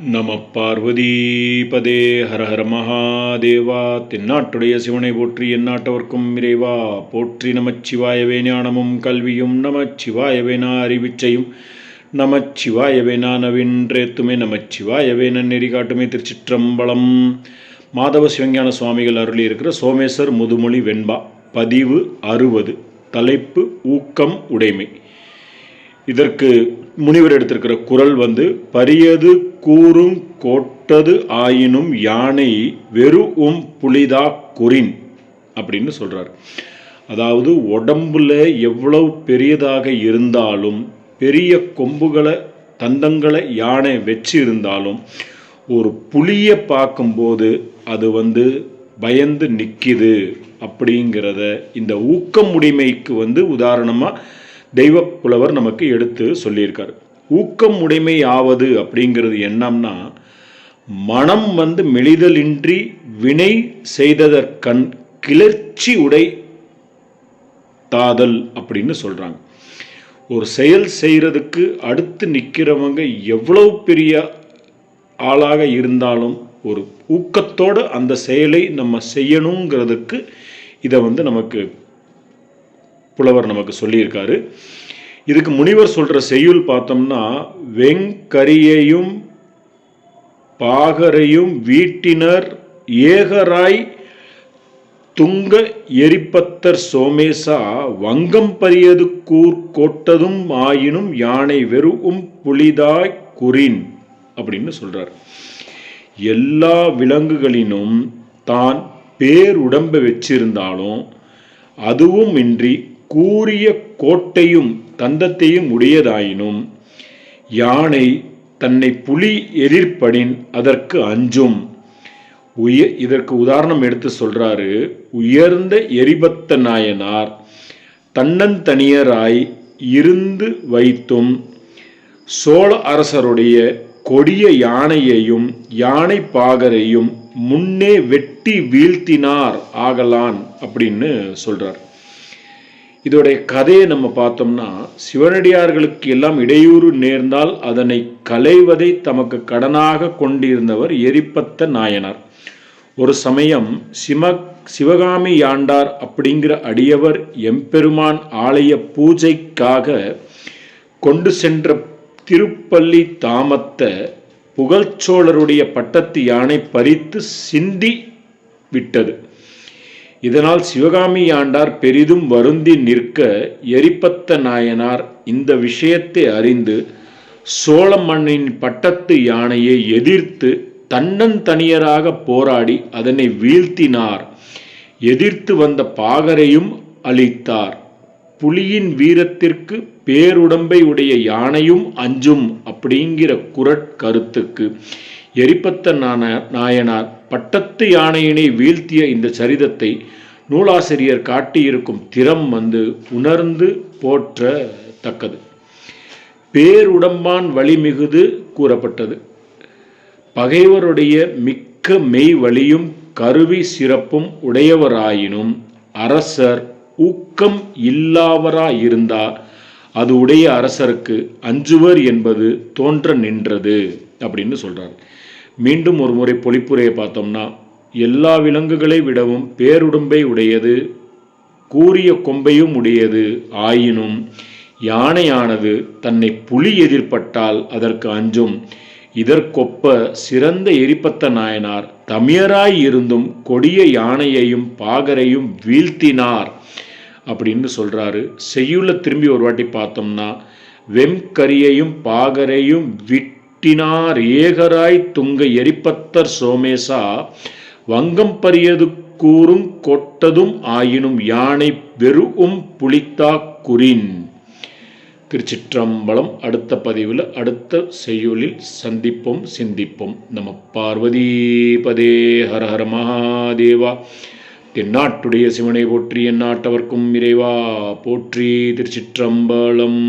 நம பார்வதீபதே ஹர ஹர மகாதேவா தென்னாட்டுடைய சிவனை போற்றி எந்நாட்டவர்க்கும் இறைவா போற்றி நமச்சிவாயவே ஞானமும் கல்வியும் நமச்சிவாயவேனா அறிவிச்சையும் நமச்சிவாயவேனா நவின்றேத்துமே நமச்சிவாயவே நன்னெறி காட்டுமே திருச்சிற்றம்பலம். மாதவ சிவஞான சுவாமிகள் அருளி இருக்கிற சோமேஸ்வர் முதுமொழி வெண்பா பதிவு அறுபது தலைப்பு ஊக்கம் உடைமை. இதற்கு முனிவர் எடுத்திருக்கிற குரல் வந்து பரியது கூறும் கோட்டது ஆயினும் யானை வெறு உம் புலிதா குறின் அப்படின்னு சொல்கிறார் அதாவது உடம்புல எவ்வளவு பெரியதாக இருந்தாலும் பெரிய கொம்புகளை தந்தங்களை யானை வச்சு இருந்தாலும் ஒரு புளியை பார்க்கும்போது அது வந்து பயந்து நிற்கிது அப்படிங்கிறத இந்த ஊக்கம் முடிமைக்கு வந்து உதாரணமாக தெய்வ புலவர் நமக்கு எடுத்து சொல்லியிருக்கார். ஊக்கம் உடைமை ஆவது அப்படிங்கிறது என்னம்னா மனம் வந்து மெளிதலின்றி வினை செய்ததற்கண் கிளர்ச்சி உடை தாதல் அப்படின்னு சொல்கிறாங்க ஒரு செயல் செய்கிறதுக்கு அடுத்து நிற்கிறவங்க எவ்வளவு பெரிய ஆளாக இருந்தாலும் ஒரு ஊக்கத்தோடு அந்த செயலை நம்ம செய்யணுங்கிறதுக்கு இதை வந்து நமக்கு புலவர் நமக்கு சொல்லியிருக்காரு. இதுக்கு முனிவர் சொல்கிற செய்யுள் பார்த்தோம்னா வெங்கரியையும் பாகரையும் வீட்டினர் ஏகராய் துங்க எரிப்பத்தர் சோமேசா வங்கம் பரியது கூர் கோட்டதும் ஆயினும் யானை வெறுவும் புலிதாய் குறின் அப்படின்னு சொல்றார். எல்லா விலங்குகளினும் தான் பேருடம்பை வச்சிருந்தாலும் அதுவும் இன்றி கூறிய கோட்டையும் தந்தத்தையும் உடையதாயினும் யானை தன்னை புலி எதிர்ப்படின் அதற்கு அஞ்சும். உய இதற்கு உதாரணம் எடுத்து சொல்றாரு. உயர்ந்த எரிபத்த நாயனார் தன்னந்தனியராய் இருந்து வைத்தும் சோழ அரசருடைய கொடிய யானையையும் யானை பாகரையும் முன்னே வெட்டி வீழ்த்தினார் ஆகலான் அப்படின்னு சொல்றார். இதோடைய கதையை நம்ம பார்த்தோம்னா சிவனடியார்களுக்கு எல்லாம் இடையூறு நேர்ந்தால் அதனை களைவதை தமக்கு கடனாக கொண்டிருந்தவர் எரிப்பத்த நாயனார். ஒரு சமயம் சிம சிவகாமி யாண்டார் அப்படிங்கிற அடியவர் எம்பெருமான் ஆலய பூஜைக்காக கொண்டு சென்ற திருப்பள்ளி தாமத்த புகழ்ச்சோழருடைய பட்டத்து யானை பறித்து சிந்தி விட்டது. இதனால் சிவகாமி ஆண்டார் பெரிதும் வருந்தி நிற்க எரிப்பத்த நாயனார் இந்த விஷயத்தை அறிந்து சோழ மண்ணின் பட்டத்து யானையை எதிர்த்து தன்னந்தனியராக போராடி அதனை வீழ்த்தினார். எதிர்த்து வந்த பாகரையும் அளித்தார் புலியின் வீரத்திற்கு பேருடம்பை உடைய யானையும் அஞ்சும் அப்படிங்கிற குரட்கருத்துக்கு எரிப்பத்த நாயனார் பட்டத்து யானையினை வீழ்த்திய இந்த சரிதத்தை நூலாசிரியர் காட்டியிருக்கும் திறம் வந்து உணர்ந்து போற்ற தக்கது பேருடம்பான் வழிமிகுது கூறப்பட்டது. பகைவருடைய மிக்க மெய் வழியும் கருவி சிறப்பும் உடையவராயினும் அரசர் ஊக்கம் இல்லாவராயிருந்தார் அது உடைய அரசருக்கு அஞ்சுவர் என்பது தோன்ற நின்றது அப்படின்னு சொல்றார். மீண்டும் ஒரு முறை பொழிப்புரையை பார்த்தோம்னா எல்லா விலங்குகளை விடவும் பேருடும்பை உடையது கூறிய கொம்பையும் உடையது ஆயினும் யானையானது தன்னை புலி எதிர்பட்டால் அதற்கு அஞ்சும். இதற்கொப்ப சிறந்த எரிப்பத்த நாயனார் தமியராய் இருந்தும் கொடிய யானையையும் பாகரையும் வீழ்த்தினார் அப்படின்னு சொல்கிறாரு செய்யுள்ள திரும்பி ஒரு வாட்டி பார்த்தோம்னா வெம்கரியையும் பாகரையும் விட் எட்டினார் ஏகராய் துங்க எரிப்பத்தர் சோமேசா வங்கம் பரியது கூறும் கொட்டதும் ஆயினும் யானை வெறும் புளித்தா குறின். திருச்சிற்றம்பலம் அடுத்த பதிவில் அடுத்த செய்யுளில் சந்திப்போம் சிந்திப்போம். நம பார்வதி பதே ஹர ஹர மகாதேவா. தென்னாட்டுடைய சிவனை போற்றி எந்நாட்டவர்க்கும் இறைவா. போற்றி திருச்சிற்றம்பலம்.